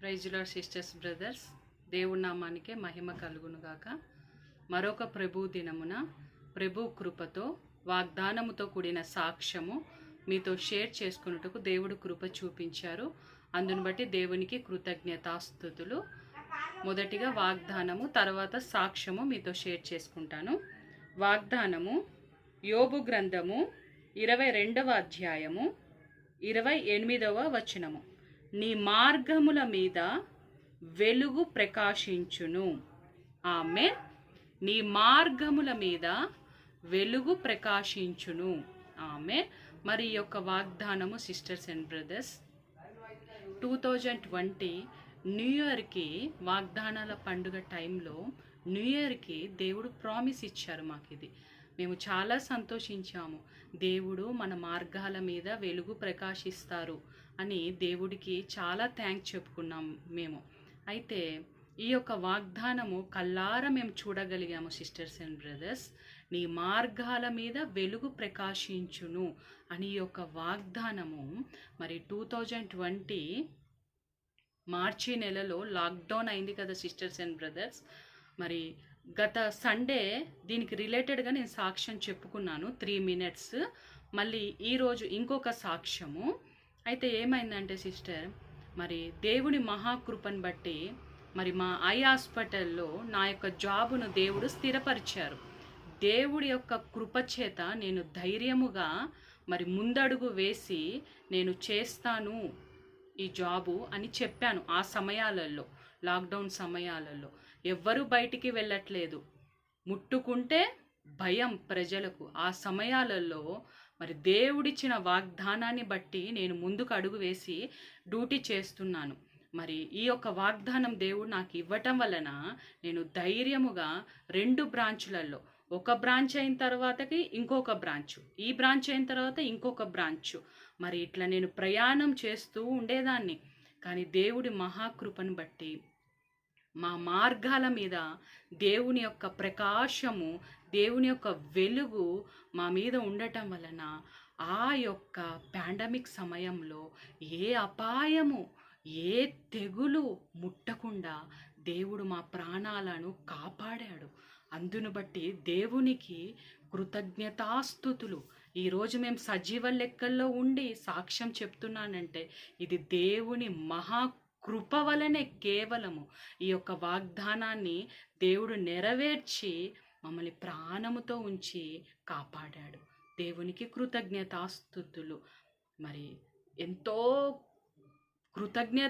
ప్రైజ్లో sisters brothers దేవుడి నామానికే మహిమ కలుగునుగాక మరొక ప్రభు దినమున ప్రభు కృపతో వాగ్దానముతో కూడిన సాక్ష్యము మీతో షేర్ చేసుకున్నట్టుకు దేవుడు కృప చూపించారు. అందును బట్టి దేవునికి కృతజ్ఞతాస్థుతులు మొదటిగా వాగ్దానము తర్వాత సాక్ష్యము మీతో షేర్ చేసుకుంటాను. వాగ్దానము యోబు గ్రంథము ఇరవై రెండవ అధ్యాయము ఇరవై ఎనిమిదవ వచనము. నీ మార్గముల మీద వెలుగు ప్రకాశించును. ఆమె నీ మార్గముల మీద వెలుగు ప్రకాశించును. ఆమె మరి యొక్క వాగ్దానము sisters and brothers two thousand twenty new ఇయర్కి వాగ్దానాల పండుగ టైంలో న్యూ ఇయర్కి దేవుడు ప్రామిస్ ఇచ్చారు మాకు ఇది మేము చాలా సంతోషించాము. దేవుడు మన మార్గాల మీద వెలుగు ప్రకాశిస్తారు అని దేవుడికి చాలా థ్యాంక్స్ చెప్పుకున్నాం మేము. అయితే ఈ యొక్క వాగ్దానము కల్లార మేము చూడగలిగాము సిస్టర్స్ అండ్ బ్రదర్స్. నీ మార్గాల మీద వెలుగు ప్రకాశించును అని యొక్క వాగ్దానము మరి టూ థౌజండ్ ట్వంటీ మార్చి నెలలో లాక్డౌన్ అయింది కదా సిస్టర్స్ అండ్ బ్రదర్స్. మరి గత సండే దీనికి రిలేటెడ్గా నేను సాక్ష్యం చెప్పుకున్నాను. Three minutes. మళ్ళీ ఈరోజు ఇంకొక సాక్ష్యము. అయితే ఏమైందంటే సిస్టర్ మరి దేవుని మహాకృపను బట్టి మరి మా ఐ హాస్పిటల్లో నా యొక్క జాబును దేవుడు స్థిరపరిచారు. దేవుడి యొక్క కృప చేత నేను ధైర్యముగా మరి ముందడుగు వేసి నేను చేస్తాను ఈ జాబు అని చెప్పాను ఆ సమయాలలో. లాక్డౌన్ సమయాలలో. ఎవ్వరూ బయటికి వెళ్ళట్లేదు. ముట్టుకుంటే భయం ప్రజలకు. ఆ సమయాలలో మరి దేవుడిచ్చిన వాగ్దానాన్ని బట్టి నేను ముందుకు అడుగు వేసి డ్యూటీ చేస్తున్నాను. మరి ఈ యొక్క వాగ్దానం దేవుడు నాకు ఇవ్వటం వలన నేను ధైర్యముగా రెండు బ్రాంచులలో. ఒక బ్రాంచ్ అయిన తర్వాతకి ఇంకొక బ్రాంచ్. ఈ బ్రాంచ్ అయిన తర్వాత ఇంకొక బ్రాంచ్. మరి ఇట్లా నేను ప్రయాణం చేస్తూ ఉండేదాన్ని. కానీ దేవుడి మహాకృపను బట్టి మా మార్గాల మీద దేవుని యొక్క ప్రకాశము దేవుని యొక్క వెలుగు మా మీద ఉండటం వలన ఆ యొక్క పాండమిక్ సమయంలో ఏ అపాయము ఏ తెగులు ముట్టకుండా దేవుడు మా ప్రాణాలను కాపాడాడు. అందును బట్టి దేవునికి కృతజ్ఞతాస్థుతులు ఈరోజు మేము సజీవ లెక్కల్లో ఉండి సాక్ష్యం చెప్తున్నానంటే ఇది దేవుని మహా కృప వలనే కేవలము. ఈ యొక్క వాగ్దానాన్ని దేవుడు నెరవేర్చి మమ్మల్ని ప్రాణముతో ఉంచి కాపాడాడు. దేవునికి కృతజ్ఞతాస్థుతులు మరి ఎంతో కృతజ్ఞత